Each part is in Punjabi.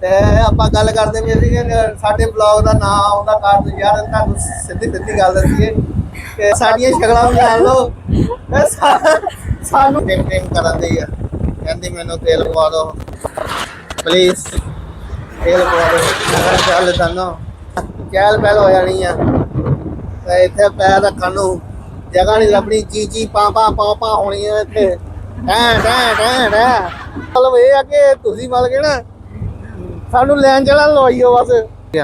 ਤੇ ਆਪਾਂ ਗੱਲ ਕਰਦੇ ਵੀ ਸੀਗੇ ਸਾਡੇ ਬਲੌਗ ਦਾ ਨਾਮ ਆਉਂਦਾ ਕਾਰਨ ਯਾਰ ਤੁਹਾਨੂੰ ਸਿੱਧੀ ਸਿੱਧੀ ਗੱਲ ਦੱਸੀਏ ਕਿ ਸਾਡੀਆਂ ਸ਼ਕਲਾਂ ਨੂੰ ਲਓ। ਸਾਨੂੰ ਟਿਮ ਟਿਮ ਕਰਨ ਦੀ ਆ? ਕਹਿੰਦੀ ਮੈਨੂੰ ਤੇਲ ਪਵਾ ਦਿਓ ਪਲੀਜ਼ ਤੇਲ ਪਵਾ ਦਿਓ ਮੈਂ ਚੱਲ ਤੈਨੂੰ ਚਹਿਲ ਪਹਿਲ ਹੋ ਜਾਣੀ ਆ। ਤੇ ਇੱਥੇ ਪੈਰ ਰੱਖਣ ਨੂੰ ਜਗ੍ਹਾ ਨਹੀਂ ਲੱਭਣੀ। ਚੀ ਚੀ ਪਾ ਪਾ ਪਾ ਪਾ ਹੋਣੀ ਆ ਇੱਥੇ। ਟੈਂ ਟੈਂ ਟੈਂ ਟੈਂ ਮਤਲਬ ਇਹ ਆ ਕਿ ਤੁਸੀਂ ਮਤਲਬ ਕਿ ਨਾ ਸਾਨੂੰ ਲੈਣ ਚਲਾ ਲਵਾਈਓ ਬਸ।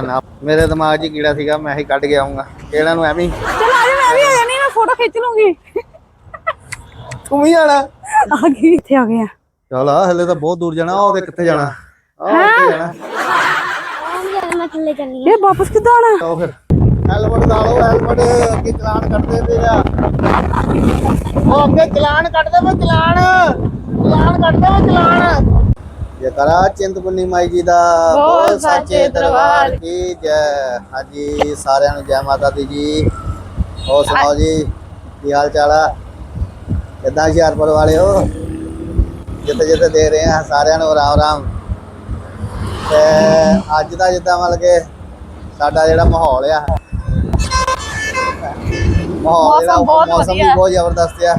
ਨਾ ਮੇਰੇ ਦਿਮਾਗ 'ਚ ਕੀੜਾ ਸੀਗਾ ਮੈਂ ਹੀ ਕੱਢ ਕੇ ਆਉਂਗਾ ਇਹਨਾਂ ਨੂੰ ਐਵੇਂ ਹੀ, ਚਲ ਆ ਜਾ ਮੈਂ ਵੀ ਆ ਜਾਣੀ ਨਾ ਫੋਟੋ ਖਿੱਚ ਲੂੰਗੀ। ਤੂੰ ਵੀ ਜਾਣਾ ਆ ਗਈ ਇੱਥੇ ਆ ਗਏ ਆ। ਚਲ ਆ ਹਲੇ ਤਾਂ ਬਹੁਤ ਦੂਰ ਜਾਣਾ ਉਹਦੇ ਕਿੱਥੇ ਜਾਣਾ? ਆਹ ਕਿੱਥੇ ਜਾਣਾ? ਮੈਂ ਥੱਲੇ ਚੱਲੀ ਇਹ ਵਾਪਸ ਕਿੱਦਾਂ ਆਣਾ ਚਲੋ ਫਿਰ। ਹੈਲਮਟ ਲਾ ਲਓ ਹੈਲਮਟ ਅੱਗੇ ਚਲਾਨ ਕੱਢਦੇ ਪਏ ਆ। ਉਹ ਅੱਗੇ ਚਲਾਨ ਕੱਢਦੇ ਪਏ ਚਲਾਨ। ਚਲਾਨ ਕੱਢਦੇ ਪਏ ਚਲਾਨ। ਇਹ ਕਰਾ ਚਿੰਤਪੁਰਨੀ ਮਾਈ ਜੀ ਦਾ ਬਹੁਤ ਸੱਚੇ ਦਰਬਾਰ। ਕੀ ਜੈ। ਹਾਂਜੀ ਸਾਰਿਆਂ ਨੂੰ ਜੈ ਮਾਤਾ ਦੀ ਜੀ। ਹੋਰ ਸੁਣਾਓ ਜੀ ਕੀ ਹਾਲ ਚਾਲ ਆ? ਕਿੱਦਾਂ ਹੁਸ਼ਿਆਰਪੁਰ ਵਾਲੇ ਹੋ? ਜਿੱਥੇ ਜਿੱਥੇ ਦੇ ਰਹੇ ਆ ਸਾਰਿਆਂ ਨੂੰ ਰਾਮ ਰਾਮ। ਤੇ ਅੱਜ ਦਾ ਜਿੱਦਾਂ ਮਤਲਬ ਕਿ ਸਾਡਾ ਜਿਹੜਾ ਮਾਹੌਲ ਆ। ਮਾਹੌਲ ਮੌਸਮ ਵੀ। ਬਹੁਤ ਜ਼ਬਰਦਸਤ ਆ।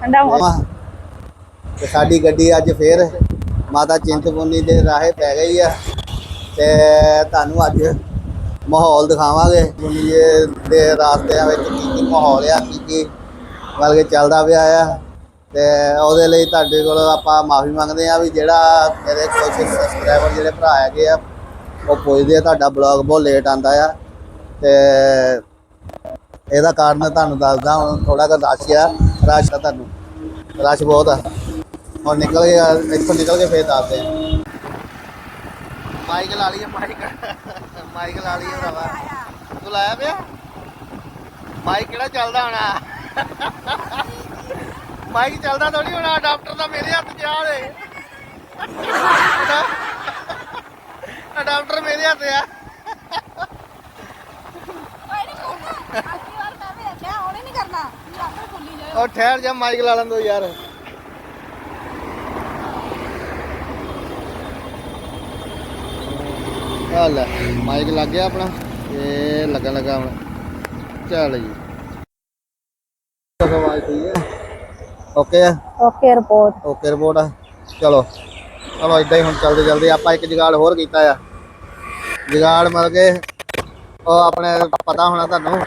ਠੰਡਾ ਮੌਸਮ। ਤੇ ਸਾਡੀ ਗੱਡੀ ਅੱਜ ਫੇਰ ਮਾਤਾ ਚਿੰਤਪੁਰਨੀ ਦੇ ਰਾਹੇ ਪੈ ਗਈ ਆ ਤੇ ਤੁਹਾਨੂੰ ਅੱਜ ਮਾਹੌਲ ਦਿਖਾਵਾਂਗੇ ਦੁਨੀਏ ਦੇ ਰਾਸਤਿਆਂ ਵਿੱਚ ਕੀ ਕੀ ਮਾਹੌਲ ਆ, ਕੀ ਕੀ ਮਤਲਬ ਕਿ ਚੱਲਦਾ ਪਿਆ ਆ। ਤੇ ਉਹਦੇ ਲਈ ਤੁਹਾਡੇ ਕੋਲ ਆਪਾਂ ਮਾਫੀ ਮੰਗਦੇ ਆ ਵੀ ਜਿਹੜਾ ਮੇਰੇ ਕੁਝ ਸਬਸਕ੍ਰਾਈਬਰ ਜਿਹੜੇ ਭਰਾ ਹੈਗੇ ਆ, ਉਹ ਪੁੱਛਦੇ ਆ, ਤੁਹਾਡਾ ਬਲੌਗ ਬਹੁਤ ਲੇਟ ਆਂਦਾ ਆ। ਤੇ ਇਹਦਾ ਕਾਰਨ ਤੁਹਾਨੂੰ ਦੱਸਦਾ, ਹੁਣ ਥੋੜਾ ਜਿਹਾ ਰਸ਼ ਆ ਰਸ਼ ਆ ਤੁਹਾਨੂੰ, ਰਸ਼ ਬਹੁਤ ਆ। ਹੁਣ ਨਿਕਲ ਗਿਆ ਇੱਥੋਂ ਨਿਕਲ ਕੇ ਫੇਰ ਦੱਸਦੇ ਆ। ਮਾਈਕ ਲਾ ਲਈਏ ਮਾਈਕ। ਮਾਈਕ ਲਾ ਲਈਏ ਭਰਾਵਾ। ਤੂੰ ਲਾਇਆ ਪਿਆ? ਮਾਈਕ ਕਿਹੜਾ ਚੱਲਦਾ ਹੋਣਾ? ਮਾਈਕ ਚੱਲਦਾ ਥੋੜੀ ਹੋਣਾ ਅਡਾਪਟਰ ਤਾਂ ਮੇਰੇ ਹੱਥ 'ਚ ਆ ਦੇ ਅਡਾਪਟਰ ਮੇਰੇ ਹੱਥ ਆ। ਉਹ ਠਹਿਰ ਜਾ ਮਾਈਕ ਲਾ ਲੈਂਦੋ ਯਾਰ। ਆ ਲੈ ਮਾਈਕ ਲੱਗ ਗਿਆ ਆਪਣਾ ਇਹ ਲੱਗਣ ਲੱਗਾ ਹੁਣ। ਚੱਲ ਜੀ। ਆਵਾਜ਼ ਹੈ? ਓਕੇ ਆ ਓਕੇ ਰਿਪੋਰਟ ਓਕੇ ਰਿਪੋਰਟ ਆ ਚਲੋ। ਚਲੋ ਇਦਾਂ ਹੀ ਹੁਣ ਚੱਲਦੇ ਚੱਲਦੇ ਆਪਾਂ ਇੱਕ ਜਗਾੜ ਹੋਰ ਕੀਤਾ ਆ। ਜਗਾੜ ਮਤਲਬ ਕਿ ਉਹ ਆਪਣੇ ਪਤਾ ਹੋਣਾ ਤੁਹਾਨੂੰ।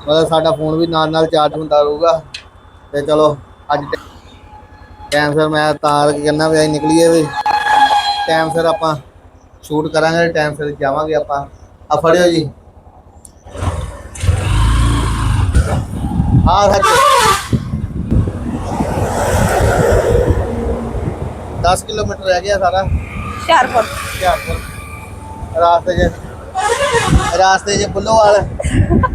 ਮਤਲਬ ਸਾਡਾ ਫੋਨ ਵੀ ਨਾਲ ਨਾਲ ਚਾਰਜ ਹੁੰਦਾ ਰਹੂਗਾ। ਤੇ ਚਲੋ ਅੱਜ ਟਾਈਮ ਸਿਰ ਮੈਂ ਤਾਰ ਕਹਿੰਦਾ ਵੀ ਨਿਕਲੀਏ ਵੀ। ਟਾਈਮ ਸਿਰ ਆਪਾਂ ਸ਼ੂਟ ਕਰਾਂਗੇ ਟਾਈਮ ਸਿਰ ਜਾਵਾਂਗੇ ਆਪਾਂ। ਆ ਫੜਿਓ ਜੀ। ਆ ਸੱਚ। 10 ਕਿਲੋਮੀਟਰ ਰਹਿ ਗਿਆ ਸਾਰਾ। ਹੁਸ਼ਿਆਰਪੁਰ। ਹੁਸ਼ਿਆਰਪੁਰ। ਰਾਸਤੇ 'ਚ ਰਾਸਤੇ 'ਚ ਬੁੱਲੋਵਾਲ।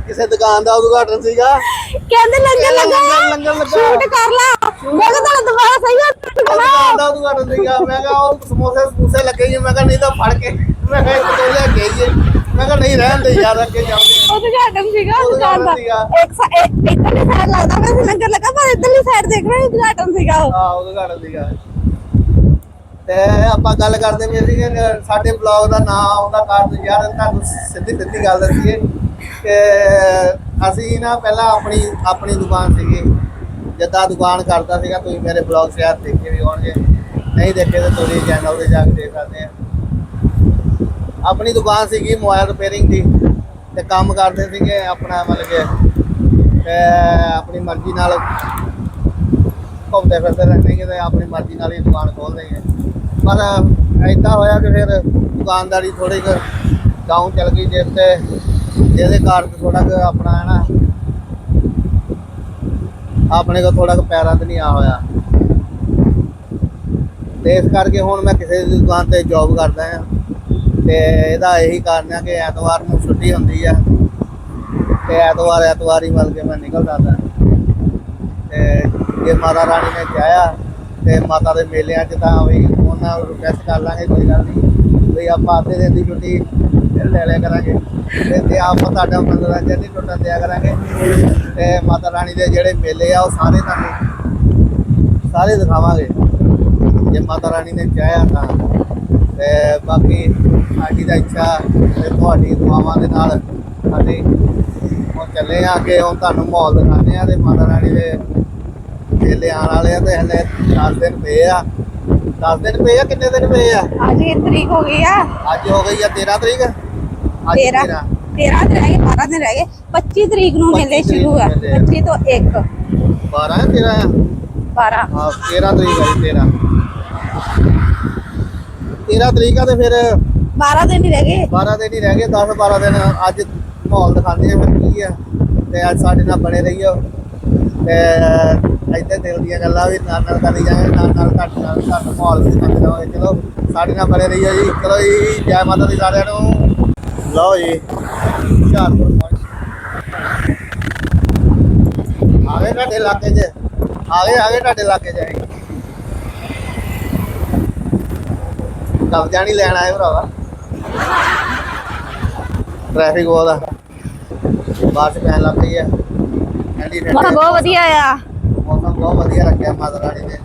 ਕਿਸੇ ਦੁਕਾਨ ਦਾ ਉਦਘਾਟਨ ਸੀਗਾ। ਕਹਿੰਦੇ ਲੰਗਰ ਲੰਗਰ ਲੱਗਾ ਲੰਗਰ ਲੱਗਾ ਸ਼ੂਟ ਕਰ ਲਾ। ਮੈਂ ਕਿਹਾ ਤੁਹਾਡਾ ਦੁਬਾਰਾ ਸਹੀ ਹੱਥ ਦੁਕਾਨ ਦਾ ਉਦਘਾਟਨ ਸੀਗਾ। ਮੈਂ ਕਿਹਾ ਉਹ ਸਮੋਸੇ ਸਮੂਸੇ ਲੱਗੇ ਜੀ ਮੈਂ ਕਿਹਾ ਨਹੀਂ ਤਾਂ ਫੜ ਕੇ ਮੈਂ ਕਿਹਾ ਇੱਕ ਦੋ ਲੈ ਕੇ ਆਈਏ। ਮੈਂ ਕਿਹਾ ਨਹੀਂ ਰਹਿਣ ਦੇ ਯਾਰ ਅੱਗੇ ਜਾਉਂਦੇ ਉਦਘਾਟਨ ਸੀਗਾ ਦੁਕਾਨ ਦਾ। ਸੀਗਾ। ਇੱਕ ਸਾ- ਇੱਕ ਇੱਧਰਲੀ ਸਾਈਡ ਲੱਗਦਾ ਵੈਸੇ ਲੰਗਰ ਲੱਗਾ ਪਰ ਇੱਧਰਲੀ ਸਾਈਡ ਦੇਖ ਰਹੇ ਉਦਘਾਟਨ ਸੀਗਾ ਉਹ। ਹਾਂ ਉਦਘਾਟਨ ਸੀਗਾ। ਤੇ ਆਪਾਂ ਗੱਲ ਕਰਦੇ ਵੀ ਸੀਗੇ ਕਿ ਸਾਡੇ ਬਲੌਗ ਦਾ ਨਾਮ ਆਉਂਦਾ ਕਾਰਨ ਯਾਰ ਤੁਹਾਨੂੰ ਸਿੱਧੀ ਸਿੱਧੀ ਗੱਲ ਦੱਸੀਏ। ਕਿ ਅਸੀਂ ਨਾ ਪਹਿਲਾਂ ਆਪਣੀ ਆਪਣੀ ਦੁਕਾਨ ਸੀਗੀ। ਜਿੱਦਾਂ ਦੁਕਾਨ ਕਰਦਾ ਸੀਗਾ, ਤੁਸੀਂ ਮੇਰੇ ਬਲੌਗ ਸ਼ਾਇਦ ਦੇਖੇ ਵੀ ਹੋਣਗੇ। ਨਹੀਂ ਦੇਖੇ ਤਾਂ ਤੁਸੀਂ ਚੈਨਲ ਤੇ ਜਾ ਕੇ ਦੇਖ ਸਕਦੇ ਆ। ਆਪਣੀ ਦੁਕਾਨ ਸੀਗੀ ਮੋਬਾਈਲ ਰਿਪੇਅਰਿੰਗ ਦੀ। ਤੇ ਕੰਮ ਕਰਦੇ ਸੀਗੇ ਆਪਣਾ ਮਤਲਬ ਕਿ ਆਪਣੀ ਮਰਜ਼ੀ ਨਾਲ ਘੁੰਮਦੇ ਫਿਰਦੇ ਰਹਿੰਦੇ ਕਿ ਆਪਣੀ ਮਰਜ਼ੀ ਨਾਲ ਹੀ ਦੁਕਾਨ ਖੋਲਦੇ ਹੈ ਪਰ ਐਦਾਂ ਹੋਇਆ ਕਿ ਫਿਰ ਦੁਕਾਨਦਾਰੀ ਥੋੜੀ ਕੁ ਡਾਊਨ ਚੱਲ ਗਈ ਜਿਸ ਤੇ ਜਿਹਦੇ ਕਾਰਨ ਥੋੜਾ ਕੁ ਆਪਣਾ ਹੈ ਨਾ, ਆਪਣੇ ਕੋ ਥੋੜਾ ਕੁ ਪੈਰਾਂ ਤੇ ਨਹੀਂ ਆ ਹੋਇਆ। ਤੇ ਇਸ ਕਰਕੇ ਹੁਣ ਮੈਂ ਕਿਸੇ ਦੀ ਦੁਕਾਨ ਤੇ ਜੌਬ ਕਰਦਾ ਹਾਂ। ਤੇ ਇਹਦਾ ਇਹੀ ਕਾਰਨ ਹੈ ਕਿ ਐਤਵਾਰ ਨੂੰ ਛੁੱਟੀ ਹੁੰਦੀ ਹੈ ਤੇ ਐਤਵਾਰ ਐਤਵਾਰ ਹੀ ਮਿਲ ਕੇ ਮੈਂ ਨਿਕਲ ਜਾਂਦਾ। ਤੇ ਜੇ ਮਾਤਾ ਰਾਣੀ ਨੇ ਚਾਹਿਆ ਤੇ ਮਾਤਾ ਦੇ ਮੇਲਿਆਂ 'ਚ ਤਾਂ ਵੀ ਉਹਨਾਂ ਨੂੰ ਰਿਕਵੈਸਟ ਕਰ ਲਾਂਗੇ, ਕੋਈ ਗੱਲ ਨਹੀਂ। ਵੀ ਆਪਾਂ ਅੱਧੇ ਦਿਨ ਦੀ ਛੁੱਟੀ ਲੈ ਲਿਆ ਕਰਾਂਗੇ। ਤੇ ਤੇ ਆਪਾਂ ਤੁਹਾਡਾ ਮਨੋਰੰਜਨ ਨਹੀਂ ਟੁੱਟਣ ਦਿਆ ਕਰਾਂਗੇ। ਤੇ ਮਾਤਾ ਰਾਣੀ ਦੇ ਜਿਹੜੇ ਮੇਲੇ ਆ ਉਹ ਸਾਰੇ ਤੁਹਾਨੂੰ ਸਾਰੇ ਦਿਖਾਵਾਂਗੇ। ਜੇ ਮਾਤਾ ਰਾਣੀ ਨੇ ਚਾਹਿਆ ਤਾਂ। ਬਾਕੀ ਸਾਡੀ ਦਾ ਇੱਛਾ ਤੇ ਤੁਹਾਡੀ ਦੁਆਵਾਂ ਦੇ ਨਾਲ ਸਾਡੇ ਉਹ ਚੱਲੇ ਆ ਕਿ ਹੁਣ ਤੁਹਾਨੂੰ ਮਾਹੌਲ ਦਿਖਾਉਂਦੇ ਆ ਤੇ ਮਾਤਾ ਰਾਣੀ ਦੇ ਮੇਲੇ ਆਉਣ ਵਾਲੇ ਆ ਤੇ ਹਲੇ 10 ਦਿਨ ਪਏ ਆ। 10 ਦਿਨ ਪਏ ਆ ਕਿੰਨੇ ਦਿਨ ਪਏ ਆ? ਅੱਜ ਇਹ ਤਰੀਕ ਹੋ ਗਈ ਆ। ਅੱਜ ਹੋ ਗਈ ਆ 13 ਤਰੀਕ? 13 13 13 ਦਿਨ ਰਹਿ ਗਏ 12 ਦਿਨ ਰਹਿ ਗਏ। 25 ਤਰੀਕ ਨੂੰ 25 ਮੇਲੇ ਤਰੀਕ ਸ਼ੁਰੂ ਆ। ਮੇਲੇ ਆ। 25 ਤੋਂ 1 12 ਆ 13 ਆ? 12 ਹਾਂ 13 ਤਰੀਕ ਆ ਜੀ 13 13 ਤਰੀਕ ਆ ਤੇ ਫਿਰ 12 ਦਿਨ ਹੀ ਰਹਿ ਗਏ। 12 ਦਿਨ ਹੀ ਰਹਿ ਗਏ 10 12 ਦਿਨ ਅੱਜ ਮਾਹੌਲ ਦਿਖਾਉਂਦੇ ਆ ਫਿਰ ਕੀ ਆ। ਤੇ ਅੱਜ ਸਾਡੇ ਨਾਲ ਬਣੇ ਰਹੀਓ। ਤੇ ਇੱਥੇ ਦਿਲ ਦੀਆਂ ਗੱਲਾਂ ਵੀ ਨਾਲ ਨਾਲ ਕਰੀ ਜਾਵਾਂਗੇ ਨਾਲ ਨਾਲ ਘੱਟ ਨਾਲ ਘੱਟ ਮਾਹੌਲ ਵੀ ਦਿਖਾਉਂਦੇ ਰਹਾਂਗੇ ਚਲੋ ਸਾਡੇ ਨਾਲ ਬਣੇ ਰਹੀਓ ਜੀ। ਚਲੋ ਜੀ ਜੈ ਮਾਤਾ ਦੀ ਸਾਰਿਆਂ ਨੂੰ। ਲਓ ਜੀ। ਹੁਸ਼ਿਆਰਪੁਰ ਪਹੁੰਚ ਆ ਗਏ ਤੁਹਾਡੇ ਇਲਾਕੇ 'ਚ। ਆ ਗਏ ਆ ਗਏ ਤੁਹਾਡੇ ਇਲਾਕੇ 'ਚ। ਕਬਜ਼ਾ ਨਹੀਂ ਲੈਣ ਆਏ ਭਰਾਵਾ। ਟ੍ਰੈਫਿਕ ਬਹੁਤ ਆ। ਬਾਰਿਸ਼ ਪੈਣ ਲੱਗ ਪਈ ਆ। ਠੰਡੀ ਠੰਡੀ ਮੌਸਮ ਬਹੁਤ ਵਧੀਆ ਆ। ਮੌਸਮ ਬਹੁਤ ਵਧੀਆ ਰੱਖਿਆ ਮਾਤਾ ਰਾਣੀ ਨੇ।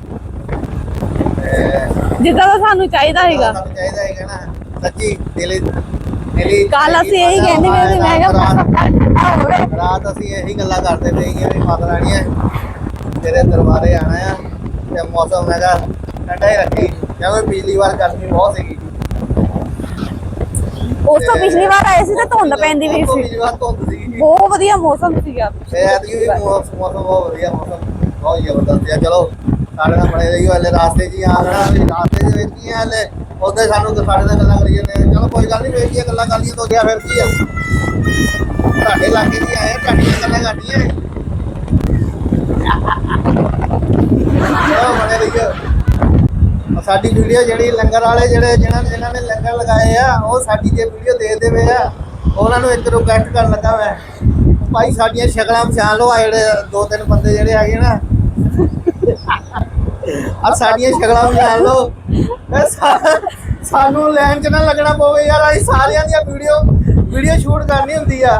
ਤੇ ਜਿੱਦਾਂ ਦਾ ਸਾਨੂੰ ਚਾਹੀਦਾ ਸਾਨੂੰ ਚਾਹੀਦਾ ਹੈਗਾ ਨਾ। ਸੱਚੀ ਦਿਲੀ ਕੱਲ ਅਸੀਂ ਇਹੀ ਕਹਿੰਦੇ ਪਏ ਸੀ ਮੈਂ ਕਿਹਾ ਹੋਵੇ ਰਾਤ ਅਸੀਂ ਇਹੀ ਗੱਲਾਂ ਕਰਦੇ ਪਏ ਕਿ ਵੀ ਮਾਤਾ ਰਾਣੀ ਹੈ ਤੇਰੇ ਦਰਬਾਰੇ ਆਣਾ ਆ ਤੇ ਮੌਸਮ ਹੈਗਾ ਠੰਡਾ ਹੀ ਰੱਖੀ। ਕਿਉਂਕਿ ਪਿਛਲੀ ਵਾਰ ਗਰਮੀ ਬਹੁਤ ਸੀਗੀ। ਉਸ ਤੋਂ ਪਿਛਲੀ ਵਾਰ ਆਏ ਸੀ ਤੇ ਧੁੰਦ ਪੈਂਦੀ ਵੀ ਸੀ। ਪਿਛਲੀ ਵਾਰ ਧੁੰਦ ਸੀਗੀ। ਬਹੁਤ ਵਧੀਆ ਮੌਸਮ ਸੀਗਾ। ਐਤਕੀ ਵੀ ਮੌਸਮ ਬਹੁਤ ਵਧੀਆ ਮੌਸਮ ਬਹੁਤ ਜ਼ਬਰਦਸਤ ਹੈ ਚਲੋ ਸਾਡੇ ਨਾਲ ਬਣੇ ਰਹੀਓ ਹਲੇ ਰਾਸਤੇ 'ਚ ਹੀ ਆ ਵੀ ਰਾਸਤੇ 'ਚ ਵੇਖੀ ਆ ਹਲੇ। ਉਹਦੇ ਸਾਨੂੰ ਤਾਂ ਸਾਡੇ ਨਾਲ ਗੱਲਾਂ ਕਰੀ ਜਾਂਦੇ ਆ। ਚਲੋ ਕੋਈ ਗੱਲ ਨਹੀਂ ਵੇਖੀਏ ਗੱਲਾਂ ਕਰ ਲਈਏ ਤੋਂ ਗਿਆ ਫਿਰ ਕੀ ਆ। ਤੁਹਾਡੇ ਇਲਾਕੇ 'ਚ ਆਏ ਆ, ਤੁਹਾਡੀਆਂ ਗੱਲਾਂ ਕਰਨੀਆਂ ਚਲੋ ਬਣੇ ਰਹੀਓ ਆਹ ਸਾਡੀ ਵੀਡੀਓ ਜਿਹੜੀ ਲੰਗਰ ਵਾਲੇ ਜਿਹੜੇ ਜਿਹਨਾਂ ਜਿਨ੍ਹਾਂ ਨੇ ਲੰਗਰ ਲਗਾਏ ਆ ਉਹ ਸਾਡੀ ਜੇ ਵੀਡੀਓ ਦੇਖਦੇ ਪਏ ਆ ਉਹਨਾਂ ਨੂੰ ਇੱਕ ਰਿਕਵੈਸਟ ਕਰਨ ਲੱਗਾ ਮੈਂ। ਭਾਈ ਸਾਡੀਆਂ ਸ਼ਕਲਾਂ ਪਛਾਣ ਲਓ ਆ ਜਿਹੜੇ ਦੋ ਤਿੰਨ ਬੰਦੇ ਜਿਹੜੇ ਹੈਗੇ ਨਾ। ਆ ਸਾਡੀਆਂ ਸ਼ਕਲਾਂ ਪਛਾਣ ਲਓ। ਇਹ ਸਾ- ਸਾਨੂੰ ਲਾਈਨ 'ਚ ਨਾ ਲੱਗਣਾ ਪਵੇ ਯਾਰ ਅਸੀਂ ਸਾਰਿਆਂ ਦੀਆਂ ਵੀਡੀਓ ਵੀਡੀਓ ਸ਼ੂਟ ਕਰਨੀ ਹੁੰਦੀ ਆ।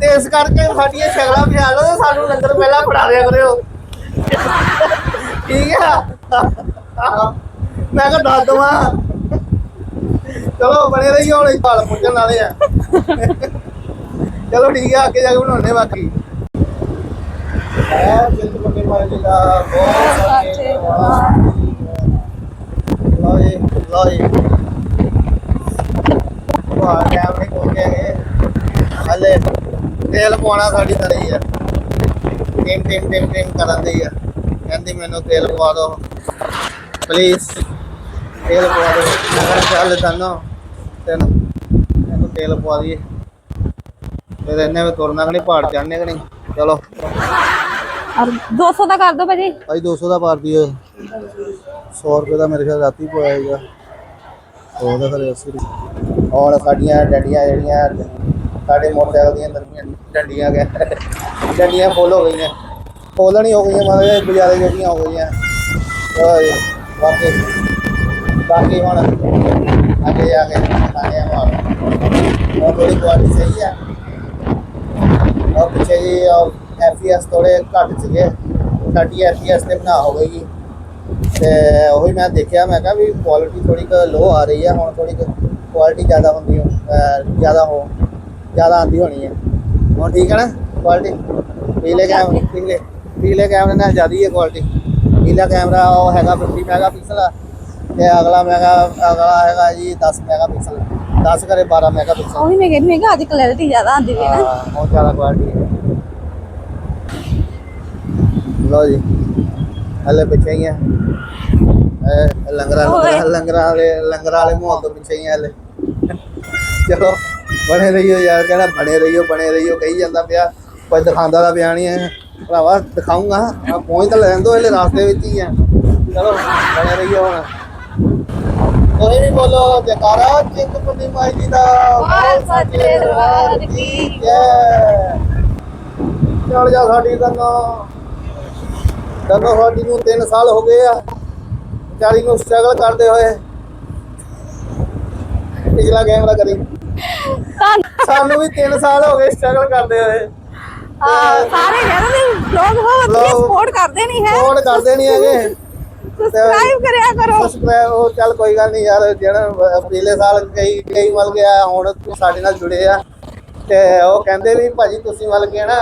ਤੇ ਇਸ ਕਰਕੇ ਸਾਡੀਆਂ ਸ਼ਕਲਾਂ ਪਛਾਣ ਲਓ ਤੇ ਸਾਨੂੰ ਲੰਗਰ ਪਹਿਲਾਂ ਫੜਾ ਦਿਆ ਕਰਿਓ। ਠੀਕ ਆ? ਆਹੋ। ਮੈਂ ਕਿਹਾ ਦੱਸ ਦਵਾਂ। ਚਲੋ ਬਣੇ ਰਹੀ ਹੁਣ ਭਾਲ ਪੁੱਜਣ ਵਾਲੇ ਆ। ਚਲੋ ਠੀਕ ਆ ਅੱਗੇ ਜਾ ਕੇ ਬਣਾਉਣੇ ਬਾਕੀ। ਹੈ ਜਿੰਦ ਬੰਦੇ ਮਾਰੇ ਜੀ ਦਾ ਬਹੁਤ ਸਾਚੇ ਲਓ ਜੀ ਲਓ ਜੀ ਵਾਹ ਟਾਈਮ ਨਹੀਂ ਪਹੁੰਚੇ ਗਏ ਹਲੇ ਤੇਲ ਪਾਉਣਾ ਸਾਡੀ ਤਰੀ ਆ। ਟਿਮ ਟਿਮ ਟਿਮ ਟਿਮ ਕਰਨ ਦੀ ਆ। ਕਹਿੰਦੀ ਮੈਨੂੰ ਤੇਲ ਪਵਾ ਦਿਓ ਪਲੀਜ਼ ਤੇਲ ਪਵਾ ਦਿਓ ਮੈਂ ਕਿਹਾ ਚੱਲ ਤੈਨੂੰ ਤੈਨੂੰ ਇਹਨੂੰ ਤੇਲ ਪਵਾ ਦਈਏ। ਫਿਰ ਇਹਨੇ ਵੀ ਤੁਰਨਾ ਕਿ ਨਹੀਂ ਪਹਾੜ ਚੜਨੇ ਕਿ ਨਹੀਂ? ਚਲੋ। ਔਰ 200 ਦਾ ਕਰ ਦਿਓ ਭਾਜੀ। ਭਾਈ 200 ਦਾ ਪਾਰ ਦਿਓ। ਸੌ ਰੁਪਏ ਦਾ ਮੇਰੇ ਖਿਆਲ ਰਾਤੀ ਪੋਇਆ ਹੈਗਾ ਉਹਦਾ ਫਿਰ 80 ਰੁਪਏ ਔਰ ਸਾਡੀਆਂ ਡੰਡੀਆਂ ਜਿਹੜੀਆਂ, ਸਾਡੇ ਮੋਟਰਸਾਈਕਲ ਦੀਆਂ ਨਰਮੀਆਂ ਡੰਡੀਆਂ ਗਏ ਡੰਡੀਆਂ ਫੁੱਲ ਹੋ ਗਈਆਂ। ਫੁੱਲ ਨਹੀਂ ਹੋ ਗਈਆਂ ਮਾਰੇ ਬਜ਼ਾਰੇ ਜਿਹੜੀਆਂ ਹੋ ਗਈਆਂ। ਓਏ, ਬਾਕੀ ਬਾਕੀ ਹੁਣ ਅੱਗੇ ਜਾ ਕੇ ਖਾਣੇ ਆ ਮਾਰ ਉਹ ਥੋੜੀ ਕੁਆਲਿਟੀ ਸਹੀ ਆ। ਉਹ ਪਿੱਛੇ ਜੀ ਐਫ ਐਸ ਥੋੜੇ ਘੱਟ ਸੀਗੇ। ਸਾਡੀ ਐਫ ਐਸ ਤੇ ਬਣਾ ਹੋ ਹੋਵੇਗੀ ਤੇ ਉਹੀ ਮੈਂ ਦੇਖਿਆ ਮੈਂ ਕਿਹਾ ਵੀ ਕੁਆਲਿਟੀ ਥੋੜੀ ਕੁ ਲੋ ਆ ਰਹੀ ਹੈ ਹੁਣ ਥੋੜੀ ਕੁਆਲਿਟੀ ਜ਼ਿਆਦਾ ਹੁੰਦੀ ਹੋ ਜ਼ਿਆਦਾ ਹੋ ਜ਼ਿਆਦਾ ਆਂਦੀ ਹੋਣੀ ਹੈ ਹੁਣ ਠੀਕ ਹੈ ਨਾ ਕੁਆਲਿਟੀ ਪੀਲੇ ਕੈਮਰੇ ਪੀਲੇ ਪੀਲੇ ਕੈਮਰੇ ਨਾਲ ਜ਼ਿਆਦਾ ਹੈ ਕੁਆਲਿਟੀ ਪੀਲਾ ਕੈਮਰਾ ਉਹ ਹੈਗਾ 50 ਮੈਗਾਪਿਕਸਲ ਤੇ ਅਗਲਾ ਮੈਗਾ ਅਗਲਾ ਹੈਗਾ ਜੀ 10 ਮੈਗਾਪਿਕਸਲ 10 ਕਰੇ 12 ਮੈਗਾਪਿਕਸਲ ਉਹੀ ਮੈਂ ਕਹਿੰਦੀ ਮੈਂ ਕਿ ਅੱਜ ਕਲੈਰਿਟੀ ਜ਼ਿਆਦਾ ਆਉਂਦੀ ਵੀ ਨਾ। ਹਾਂ ਬਹੁਤ ਜ਼ਿਆਦਾ ਕੁਆਲਿਟੀ ਹੈ ਲੋ ਜੀ। ਹਲੇ ਪਿੱਛੇ ਹੀ ਆ। ਲੰਗਰਾਂ। ਲੰਗਰਾਂ ਵਾਲੇ ਲੰਗਰਾਂ ਵਾਲੇ ਮਾਹੌਲ ਤੋਂ ਪਿੱਛੇ ਹੀ ਆ ਹਲੇ। ਚਲੋ ਬਣੇ ਰਹੀਓ ਯਾਰ ਕਹਿੰਦਾ ਬਣੇ ਰਹੀਓ ਬਣੇ ਰਹੀਓ ਕਹੀ ਜਾਂਦਾ ਪਿਆ। ਕੋਈ ਦਿਖਾਉਂਦਾ ਦਾ ਪਿਆ ਨਹੀਂ ਹੈ ਭਰਾਵਾ ਦਿਖਾਉਂਗਾ ਆ ਪਹੁੰਚ ਤਾਂ ਲੈਣ ਦੋ ਹਲੇ ਰਾਸਤੇ ਵਿੱਚ ਹੀ ਆ। ਚਲੋ ਬਣੇ ਰਹੀਓ ਹੁਣ। ਕੋਈ ਵੀ ਬੋਲੋ ਜਕਾਰਾ ਚਿੰਤਪੁਰਨੀ ਮਾਈ ਜੀ ਦਾ। ਬੋਲ ਸੱਚੇ ਦਰਬਾਰ ਕੀ ਜੈ। ਚੜ ਜਾ ਸਾਡੀ ਦੰਨੋ ਦੰਨੋ ਸਾਡੀ ਨੂੰ 3 ਸਾਲ ਹੋ ਗਏ ਆ। ਵਿਚਾਰੀ ਨੂੰ ਸਟਰਗਲ ਕਰਦੇ ਹੋਏ। ਪਿਛਲਾ ਕੈਮਰਾ ਕਰੀ। ਸਾਨੂੰ ਵੀ 3 ਸਾਲ ਹੋ ਗਏ ਸਟਰਗਲ ਕਰਦੇ ਹੋਏ। ਆ, ਸਾਰੇ ਨੇ ਲੋਕ ਬਹੁਤ ਵਧੀਆ ਸਪੋਰਟ ਕਰਦੇ ਨਹੀਂ ਹੈ। ਸਪੋਰਟ ਕਰਦੇ ਨਹੀਂ ਹੈਗੇ। ਸਬਸਕ੍ਰਾਈਬ ਕਰਿਆ ਕਰੋ। ਸਬਸਕ੍ਰਾਈਬ ਉਹ ਚੱਲ ਕੋਈ ਗੱਲ ਨਹੀਂ ਯਾਰ ਜਿਹੜਾ ਪਿਛਲੇ ਸਾਲ ਕਈ ਕਈ ਮਲ ਗਿਆ ਹੁਣ ਸਾਡੇ ਨਾਲ ਜੁੜੇ ਆ। ਤੇ ਉਹ ਕਹਿੰਦੇ ਵੀ ਭਾਜੀ ਤੁਸੀਂ ਮਲ ਗਏ ਨਾ।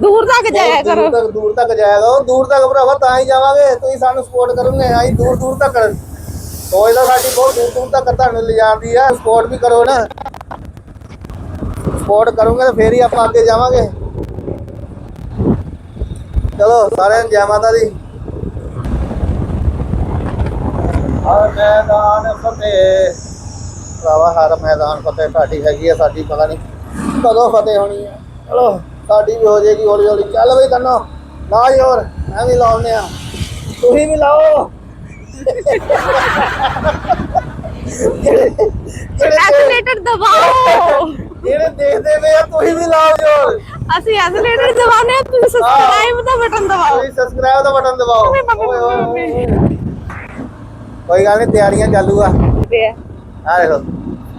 ਦੂਰ ਤੱਕ ਜਾਇਆ ਦੂਰ ਕਰੋ। ਤੱਕ ਦੂਰ ਤੱਕ ਜਾਏਗਾ ਉਹ ਦੂਰ ਤੱਕ ਭਰਾਵਾ ਤਾਂ ਹੀ ਜਾਵਾਂਗੇ। ਤੁਸੀਂ ਸਾਨੂੰ ਸਪੋਰਟ ਕਰੋਗੇ ਅਸੀਂ ਦੂਰ ਦੂਰ ਤੱਕ। ਸੋਚਦਾ ਸਾਡੀ ਬਹੁਤ ਦੂਰ ਦੂਰ ਤੱਕ ਤੁਹਾਨੂੰ ਲਿਜਾਂਦੀ ਆ। ਸਪੋਰਟ ਵੀ ਕਰੋ ਨਾ। ਸਪੋਰਟ ਕਰੋਗੇ ਤਾਂ ਫੇਰ ਹੀ ਆਪਾਂ ਅੱਗੇ ਜਾਵਾਂਗੇ। ਚਲੋ ਸਾਰਿਆਂ ਨੂੰ ਜੈ ਮਾਤਾ ਦੀ। ਹਰ ਮੈਦਾਨ ਫਤਿਹ। ਭਰਾਵਾ ਹਰ ਮੈਦਾਨ ਫਤਿਹ ਸਾਡੀ ਹੈਗੀ ਆ ਸਾਡੀ ਪਤਾ ਨਹੀਂ ਕਦੋਂ ਫਤਿਹ ਹੋਣੀ ਆ। ਚਲੋ। ਸਾਡੀ ਵੀ ਹੋ ਜਾਏਗੀ ਹੌਲੀ ਹੌਲੀ। ਚੱਲ ਬਈ ਤਨੋ ਲਾ ਜੋਰ ਮੈਂ ਵੀ ਲਾਉਨੇ ਆ ਤੁਸੀਂ ਵੀ ਲਾਓ। ਐਕਸਲੇਟਰ ਦਬਾਓ। ਜਿਹੜੇ ਦੇਖਦੇ ਵੇ ਆ ਤੁਸੀਂ ਵੀ ਲਾਓ ਜੋਰ। ਅਸੀਂ ਐਕਸਲੇਟਰ ਦਬਾਉਨੇ ਆ ਤੁਸੀਂ ਸਬਸਕ੍ਰਾਈਬ ਦਾ ਬਟਨ ਦਬਾਓ। ਤੁਸੀਂ ਸਬਸਕ੍ਰਾਈਬ ਦਾ ਬਟਨ ਦਬਾਓ। ਓਏ ਓਏ ਓਏ। ਕੋਈ ਗੱਲ ਨਹੀਂ ਤਿਆਰੀਆਂ ਚਾਲੂ ਆ। ਆ। ਦੇਖੋ।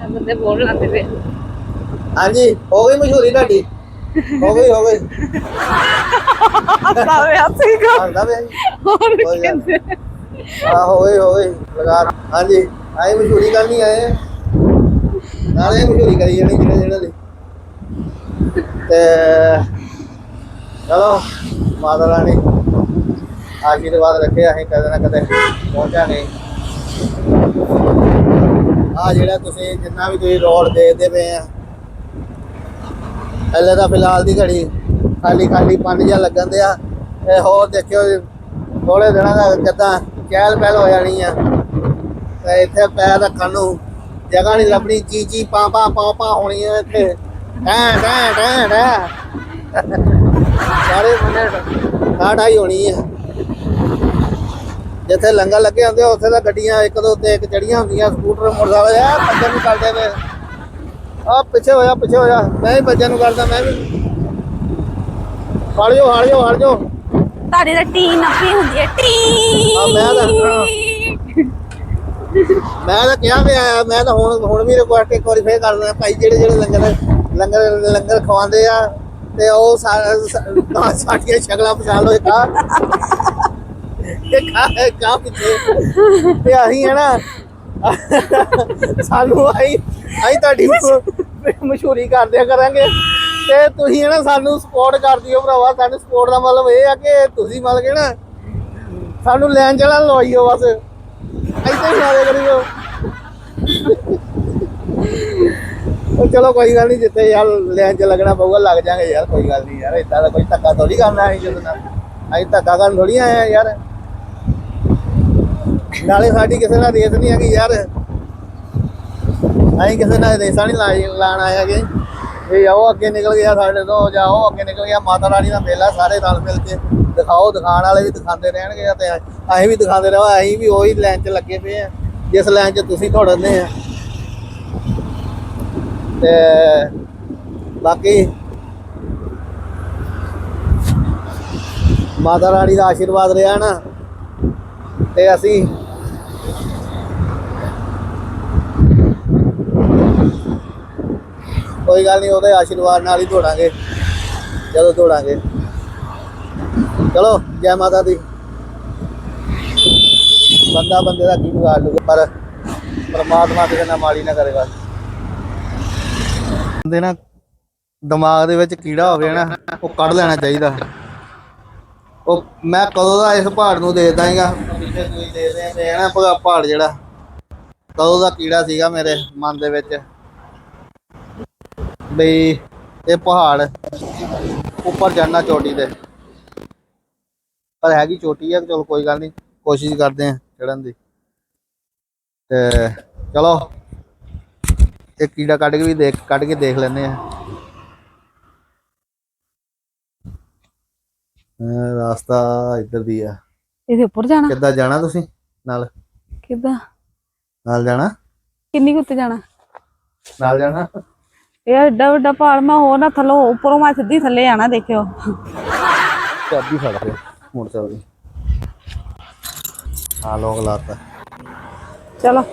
ਬੰਦੇ ਬੋਲ ਲਾਂਦੇ ਤੇ ਹਾਂਜੀ ਹੋ ਗਈ ਮਸ਼ਹੂਰੀ ਤੁਹਾਡੀ? ਹੋ ਗਈ ਹੋ ਗਈ ਹੱਸਦਾ ਵੇ ਅਸੀਂ ਕੋ ਆਂਦਾ ਵੇ। ਹੋਰ ਕੋਈ ਗੱਲ ਕਹਿੰਦੇ। ਆ ਹੋ ਗਈ ਹੋ ਗਈ ਲਗਾ ਹਾਂਜੀ ਆਏ ਮਸ਼ਹੂਰੀ ਕਰਨੀ ਆਏ ਆ। ਨਾਲੇ ਮਸ਼ਹੂਰੀ ਕਰੀ ਜਾਣੀ ਜਿਹੜੇ ਜਿਹੜੇ ਦੀ। ਤੇ ਚਲੋ ਮਾਤਾ ਰਾਣੀ ਆਸ਼ੀਰਵਾਦ ਰੱਖੇ ਅਸੀਂ ਕਦੇ ਨਾ ਕਦੇ ਪਹੁੰਚਾਂਗੇ। ਆ ਜਿਹੜਾ ਤੁਸੀਂ ਜਿੰਨਾ ਵੀ ਤੁਸੀਂ ਰੋਡ ਦੇਖਦੇ ਪਏ ਆ ਹਲੇ ਤਾਂ ਫਿਲਹਾਲ ਦੀ ਘੜੀ ਖਾਲੀ ਖਾਲੀ ਪੰਜ ਜਿਹਾ ਲੱਗਣ ਦੇ ਆ ਇਹ ਹੋਰ ਦੇਖਿਓ ਥੋੜੇ ਦਿਨਾਂ ਦਾ ਕਿੱਦਾਂ ਚਹਿਲ ਪਹਿਲ ਹੋ ਜਾਣੀ ਆ। ਤੇ ਇੱਥੇ ਪੈਰ ਰੱਖਣ ਨੂੰ ਜਗ੍ਹਾ ਨਹੀਂ ਲੱਭਣੀ ਚੀ ਚੀ ਪਾ ਪਾ ਪਾ ਪਾ ਹੋਣੀ ਆ ਇੱਥੇ। ਟੈਂ ਟੈਂ ਟੈਂ ਟੈਂ ਸਾਰੇ ਬੰਦੇ ਠਾਠਾਈ ਹੋਣੀ ਆ। ਜਿੱਥੇ ਲੰਗਰ ਲੱਗੇ ਹੁੰਦੇ ਆ, ਉੱਥੇ ਤਾਂ ਗੱਡੀਆਂ ਇੱਕ ਦੋ ਉੱਤੇ ਇੱਕ ਚੜੀਆਂ ਹੁੰਦੀਆਂ ਸਕੂਟਰ ਮੋਟਰਸਾਈਕਲ ਆ ਭੱਜਣ ਨੂੰ ਕਰਦੇ ਵੇ ਆ ਪਿੱਛੇ ਹੋਇਆ ਪਿੱਛੇ ਹੋਇਆ। ਮੈਂ ਵੀ ਭੱਜਣ ਨੂੰ ਕਰਦਾ ਮੈਂ ਵੀ। ਜਾਓ ਹੜ ਜਾਓ। ਤੁਹਾਡੀ ਤਾਂ ਟੀ ਨੱਪੀ ਹੁੰਦੀ ਹੈ। ਟੀ ਮੈਂ ਤਾਂ- ਮੈਂ ਤਾਂ ਕਿਹਾ ਵੀ ਆਇਆ ਮੈਂ ਤਾਂ ਹੁਣ ਹੁਣ ਵੀ ਰਿਕੁਐਸਟ ਇੱਕ ਵਾਰੀ ਫੇਰ ਕਰਦਾ ਭਾਈ ਜਿਹੜੇ ਜਿਹੜੇ ਲੰਗਰ ਲੰਗਰ ਲੰਗਰ ਖਵਾਉਂਦੇ ਆ ਤੇ ਉਹ ਸਾ- ਸਾ- ਸਾਡੀਆਂ ਸ਼ਕਲਾਂ ਪਛਾਣ ਲੋ ਕਾ ਇਹ ਕਾ ਕਾ ਪਿੱਛੇ। ਤੇ ਅਸੀਂ ਹੈ ਨਾ ਸਾਨੂੰ ਆਈ ਆਈ ਤੁਹਾਡੀ ਮਸ਼ਹੂਰੀ ਕਰਦਿਆ ਕਰਾਂਗੇ। ਤੇ ਤੁਸੀਂ ਹੈ ਨਾ ਸਾਨੂੰ ਸਪੋਰਟ ਕਰ ਦਿਓ ਭਰਾਵਾ। ਸਾਨੂੰ ਸਪੋਰਟ ਦਾ ਮਤਲਬ ਇਹ ਆ ਕਿ ਤੁਸੀਂ ਮਤਲਬ ਕਿ ਨਾ ਸਾਨੂੰ ਲੈਣ ਚਲਾ ਲਵਾਈਓ ਬਸ। ਇੱਥੇ ਹੀ ਆਵੇ ਕਰੀਓ। ਉਹ ਚਲੋ ਕੋਈ ਗੱਲ ਨਹੀਂ ਜਿੱਥੇ ਯਾਰ ਲੈਣ ਚ ਲੱਗਣਾ ਪਊਗਾ ਲੱਗ ਜਾਾਂਗੇ ਯਾਰ ਕੋਈ ਗੱਲ ਨਹੀਂ ਯਾਰ। ਇਦਾਂ ਦਾ ਕੋਈ ਧੱਕਾ ਥੋੜੀ ਕਰਨਾ ਹੈ ਜਦੋਂ ਨਾਲ। ਅਸੀਂ ਧੱਕਾ ਕਰਨ ਥੋੜੀ ਆਏ ਆ ਯਾਰ। ਨਾਲੇ ਸਾਡੀ ਕਿਸੇ ਨਾਲ ਰੇਸ ਨਹੀਂ ਹੈਗੀ ਯਾਰ। ਅਸੀਂ ਕਿਸੇ ਨਾਲ ਰੇਸਾਂ ਨਹੀਂ ਲਾ- ਲਾਣ ਆਏ ਹੈਗੇ। ਇਹ ਆਓ, ਅੱਗੇ ਨਿਕਲ ਗਿਆ ਸਾਡੇ ਤੋਂ ਜਾਓ ਅੱਗੇ ਨਿਕਲ ਗਿਆ। ਮਾਤਾ ਰਾਣੀ ਦਾ ਮੇਲਾ, ਸਾਰੇ ਰਲ ਮਿਲ ਕੇ ਦਿਖਾਓ ਦਿਖਾਣ ਵਾਲੇ ਵੀ ਦਿਖਾਉਂਦੇ ਰਹਿਣਗੇ ਤੇ ਅਸੀਂ ਵੀ ਦਿਖਾਉਂਦੇ ਰਹੋ ਅਸੀਂ ਵੀ ਉਹੀ ਲਾਈਨ 'ਚ ਲੱਗੇ ਪਏ ਆ ਜਿਸ ਲਾਈਨ 'ਚ ਤੁਸੀਂ ਦੌੜਦੇ ਆ ਤੇ ਬਾਕੀ ਮਾਤਾ ਰਾਣੀ ਦਾ ਆਸ਼ੀਰਵਾਦ ਰਿਹਾ ਨਾ, ਤੇ ਅਸੀਂ ਕੋਈ ਗੱਲ ਨਹੀਂ, ਉਹਦੇ ਆਸ਼ੀਰਵਾਦ ਨਾਲ ਹੀ ਦੌੜਾਂਗੇ। ਜਦੋਂ ਦੌੜਾਂਗੇ। ਚਲੋ, ਜੈ ਮਾਤਾ ਦੀ। ਬੰਦਾ ਬੰਦੇ ਦਾ ਕੀ ਵਿਗਾੜ ਲੂਗਾ, ਪਰ ਪਰਮਾਤਮਾ ਕਿਸੇ ਨਾਲ ਮਾੜੀ ਨਾ ਕਰੇਗਾ ਬੰਦੇ ਨਾ ਦਿਮਾਗ ਦੇ ਵਿੱਚ ਕੀੜਾ ਹੋਵੇ ਨਾ, ਉਹ ਕੱਢ ਲੈਣਾ ਚਾਹੀਦਾ। ਉਹ ਮੈਂ ਕਦੋਂ ਦਾ ਇਸ ਪਹਾੜ ਨੂੰ ਦੇਖਦਾ ਹੈਗਾ ਪਿੱਛੇ ਤੁਸੀਂ ਦੇਖਦੇ ਆ ਨਾ ਪਹਾੜ ਜਿਹੜਾ, ਕਦੋਂ ਦਾ ਕੀੜਾ ਸੀਗਾ ਮੇਰੇ ਮਨ ਦੇ ਵਿੱਚ। ਬਈ ਇਹ ਪਹਾੜ ਉੱਪਰ ਜਾਣਾ ਚੋਟੀ ਤੇ। ਪਰ ਹੈਗੀ ਚੋਟੀ ਆ ਚਲੋ ਕੋਈ ਗੱਲ ਨਹੀਂ ਕੋਸ਼ਿਸ਼ ਕਰਦੇ ਆ ਚੜਨ ਦੀ। ਤੇ ਚਲੋ ਇਹ ਕੀੜਾ ਕੱਢ ਕੇ ਵੀ ਦੇਖ ਕੱਢ ਕੇ ਦੇਖ ਲੈਂਦੇ ਆ ਰਾਸਤਾ ਇੱਧਰ ਦੀ ਆ। ਇਹਦੇ ਉੱਪਰ ਜਾਣਾ? ਕਿੱਦਾਂ ਜਾਣਾ ਤੁਸੀਂ ਨਾਲ? ਕਿੱਦਾਂ? ਨਾਲ ਜਾਣਾ? ਕਿੰਨੀ ਕੁ ਉੱਤੇ ਜਾਣਾ? ਨਾਲ ਜਾਣਾ? ਇਹ ਐਡਾ ਵੱਡਾ ਪਹਾੜ ਮੈਂ ਹੋਰ ਨਾ ਥੱਲੋਂ ਉੱਪਰੋਂ ਮੈਂ ਸਿੱਧੀ ਥੱਲੇ ਆਣਾ ਦੇਖਿਓ। ਚਾਬੀ ਫੜ ਕੇ ਮੋਟਰਸਾਈਕਲ ਦੀ ਆ ਲੋਕ ਲਾਤਾ। ਚਲੋ।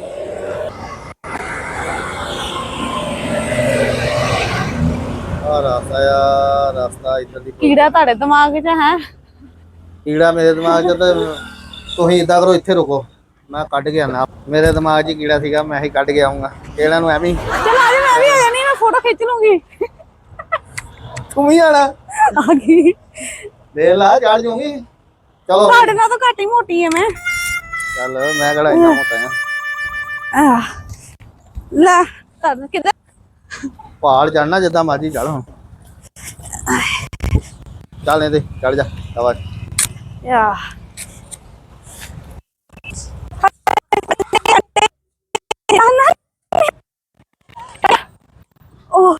ਆ ਰਾਸਤਾ ਆ ਰਾਸਤਾ ਇੱਧਰ ਦੀ ਕੀੜਾ ਤੁਹਾਡੇ ਦਿਮਾਗ 'ਚ ਹੈ? ਕੀੜਾ ਮੇਰੇ ਦਿਮਾਗ 'ਚ ਤਾਂ ਤੁਸੀਂ ਇਦਾਂ ਕਰੋ ਇੱਥੇ ਰੁਕੋ। ਮੈਂ ਕੱਢ ਕੇ ਆਣਾ ਮੇਰੇ ਦਿਮਾਗ 'ਚ ਕੀੜਾ ਸੀਗਾ ਮੈਂ ਹੀ ਕੱਢ ਕੇ ਆਉਂਗਾ ਇਹਨਾਂ ਨੂੰ ਐਵੇਂ ਹੀ ਚਲ ਆ ਜਾ ਮੈਂ ਵੀ ਆ ਜਾਣੀ ਮੈਂ ਫੋਟੋ ਖਿੱਚ ਲੂੰਗੀ। ਤੂੰ ਹੀ ਆਣਾ। ਆ ਗਈ। ਦੇ ਲਾ ਚੜ ਜੂਗੀ। ਚਲੋ। ਤੁਹਾਡੇ ਨਾਲ ਤਾਂ ਘੱਟ ਹੀ ਮੋਟੀ ਆ ਮੈਂ। ਚੱਲ ਮੈਂ ਕਿਹੜਾ ਇੰਨਾ ਮੋਟਾ ਆ। ਲੈ ਕਰ ਕਿੱਦਾਂ? ਪਹਾੜ ਚੜਨਾ ਜਿੱਦਾਂ ਮਰਜ਼ੀ ਚੜ ਹੁਣ। ਚੱਲ ਇਹਦੇ ਚੜ ਜਾ ਸ਼ਾਬਾਸ਼ ਯਾ ਉਹ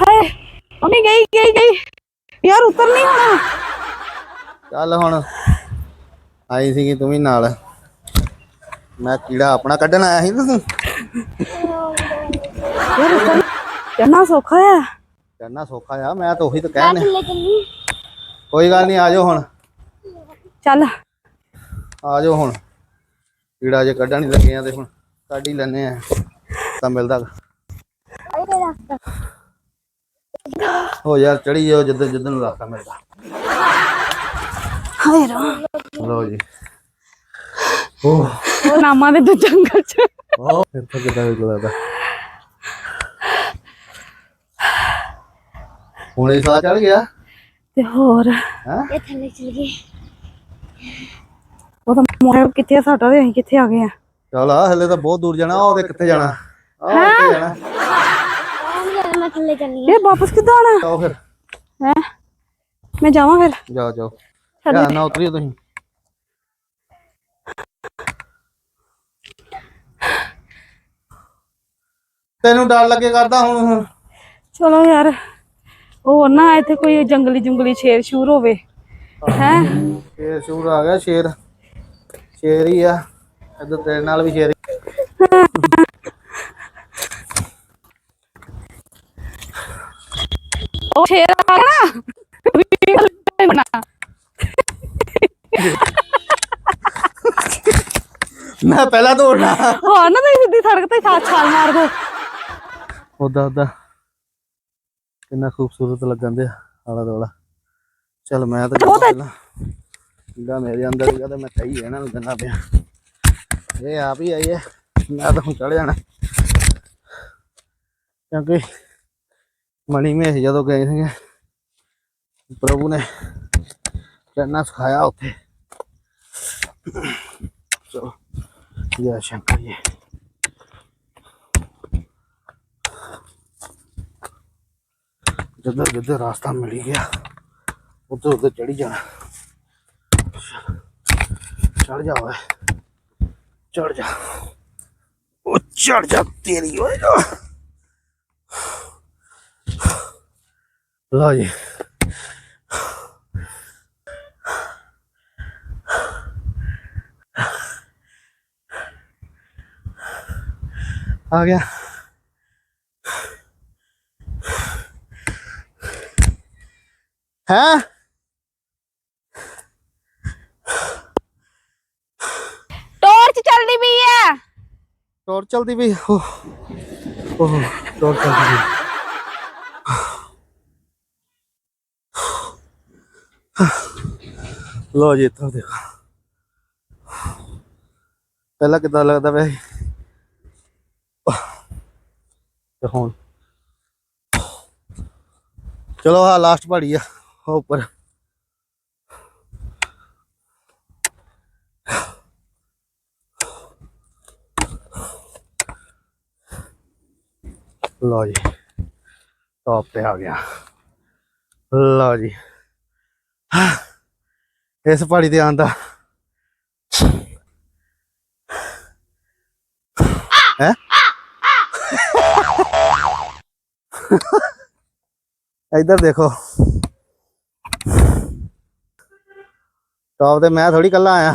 ਹਾਏ ਮੰਮੀ ਗਈ ਗਈ ਗਈ ਯਾਰ ਉਤਰ ਨਹੀਂ ਹੋਣਾ ਚੱਲ ਹੁਣ। ਆਈ ਸੀਗੀ ਤੂੰ ਵੀ ਨਾਲ। ਮੈਂ ਕੀੜਾ ਆਪਣਾ ਕੱਢਣ ਆਇਆ ਸੀ ਤੂੰ। ਯਾਰ ਉਤਰ ਕਿੰਨਾ ਸੌਖਾ ਆ। ਕਰਨਾ ਸੌਖਾ ਆ ਮੈਂ ਤਾਂ ਉਹੀ ਤਾਂ ਕਹਿਣੇ ਕੋਈ ਗੱਲ ਨਹੀਂ ਆ ਜਾਓ ਹੁਣ। ਚੱਲ। ਆ ਜਾਓ ਹੁਣ। ਕੀੜਾ ਜੇ ਕੱਢਣ ਹੀ ਲੱਗੇ ਆ ਤੇ ਹੁਣ ਕੱਢ ਹੀ ਲੈਨੇ ਆ। ਤਾਂ ਮਿਲਦਾ। ਹੋ ਯਾਰ ਚੜੀ ਜਾਓ ਜਿੱਦਾਂ ਜਿੱਦਾਂ ਨੂੰ ਰਸਤਾ ਮਿਲਦਾ। ਹਾਏ ਰਾ ਲਓ ਜੀ। ਉਹ। ਉਹ ਨਾਮਾ ਦੇ ਦੂਜੇ ਜੰਗਲ ਚ। ਉਹ ਇੱਥੇ ਕਿੱਦਾਂ ਲੱਗਦਾ। ਹੁਣ ਸਾਹ ਚੜ ਗਿਆ? ਤੇ ਹੋਰ। ਹੈ? ਇਹ ਥੱਲੇ ਚੱਲ ਗਈ। ਉਹ ਤਾਂ ਮੋੜ ਕਿੱਥੇ ਆ? ਸਾਡਾ ਤੇ ਅਸੀਂ ਕਿੱਥੇ ਆ ਗਏ ਆ? ਚਲ ਆ ਹਲੇ ਤਾਂ ਬਹੁਤ ਦੂਰ ਜਾਣਾ ਉਹਦੇ ਕਿੱਥੇ ਜਾਣਾ? ਆ ਕਿੱਥੇ ਜਾਣਾ। ਮੈਂ ਥੱਲੇ ਚੱਲੀ ਇਹ ਵਾਪਸ ਕਿੱਦਾਂ ਆਣਾ ਜਾਓ ਫਿਰ। ਹੈ? ਮੈਂ ਜਾਵਾਂ ਫਿਰ? ਜਾਓ ਜਾਓ ਧਿਆਨ ਨਾਲ ਉਤਰੀਓ ਤੁਸੀਂ। ਤੈਨੂੰ ਡਰ ਲੱਗੇ ਕਰਦਾ ਹੁਣ ਹੁਣ ਚਲੋ ਯਾਰ ਉਹ ਨਾ ਇੱਥੇ ਕੋਈ ਜੰਗਲੀ ਜੰਗਲੀ ਸ਼ੇਰ ਸ਼ੂਰ ਹੋਵੇ। ਹੈ। ਸ਼ੇਰ ਸ਼ੂਰ ਆ ਗਿਆ ਸ਼ੇਰ। ਸ਼ੇਰ ਹੀ ਆ। ਇੱਧਰ ਤੇਰੇ ਨਾਲ ਵੀ ਸ਼ੇਰ ਹੀ। ਉਹ ਸ਼ੇਰ ਆ ਗਿਆ। ਨਾ ਮੈਂ ਪਹਿਲਾਂ ਦੌੜਨਾ। ਹਾਂ ਨਾ ਤੁਸੀਂ ਸਿੱਧੀ ਸੜਕ ਤੇ ਛਾਲ ਛਾਲ ਮਾਰ ਦੋ ਉਦਾਂ ਉਦਾਂ ਕਿੰਨਾ ਖੂਬਸੂਰਤ ਲੱਗਣ ਦੇ ਆਲਾ ਦੋਲਾ ਚਲ ਮੈਂ ਤਾਂ ਉਹ ਤਾਂ- ਪਹਿਲਾਂ ਜਿਹੜਾ ਮੇਰੇ ਅੰਦਰ ਸੀਗਾ ਤੇ ਮੈਂ ਕਹੀ ਇਹਨਾਂ ਨੂੰ ਦਿੰਦਾ ਪਿਆ। ਇਹ ਆਪ ਹੀ ਆਈ ਹੈ ਮੈਂ ਤਾਂ ਹੁਣ ਚੜ ਜਾਣਾ। ਕਿਉਂਕਿ ਮਣੀ ਮਹੇਸ਼ ਜਦੋਂ ਗਏ ਸੀਗੇ ਪ੍ਰਭੂ ਨੇ ਕਰਨਾ ਸਿਖਾਇਆ ਉੱਥੇ ਚਲੋ ਜੈ ਸ਼ੰਕਰ ਜੀ ਜਿੱਧਰ ਜਿੱਧਰ ਰਾਸਤਾ ਮਿਲ ਹੀ ਗਿਆ ਉੱਧਰ ਉੱਧਰ ਚੜੀ ਜਾਣਾ ਚੜ ਜਾ ਓਏ ਚੜ ਜਾ ਉਹ ਚੜ ਜਾ ਤੇਰੀ ਓਏ ਲਓ ਜੀ ਆ ਗਿਆ ਹੈ ਟੋਰਚ ਚੱਲਦੀ ਪਈ ਆ ਟੋਰ ਚਲਦੀ ਵੀ ਓਹ ਓਹ ਟੋਰ ਚਲਦੀ ਵੀ ਲੋ ਜੀ, ਇੱਥੋਂ ਦੇਖੋ। ਪਹਿਲਾਂ ਕਿਦਾਂ ਲੱਗਦਾ ਵੈ ਤੇ ਹੁਣ? ਚਲੋ ਆ ਲਾਸਟ ਪਹਾੜੀ ਆ ਉੱਪਰ। ਲਓ ਜੀ ਟੌਪ ਤੇ ਆ ਗਿਆ। ਲਓ ਜੀ। ਇਸ ਪਹਾੜੀ ਤੇ ਆਂਦਾ ਹੈ? ਇੱਧਰ ਦੇਖੋ। ਟੌਪ ਤੇ ਮੈਂ ਥੋੜੀ ਕੱਲਾ ਆਇਆ।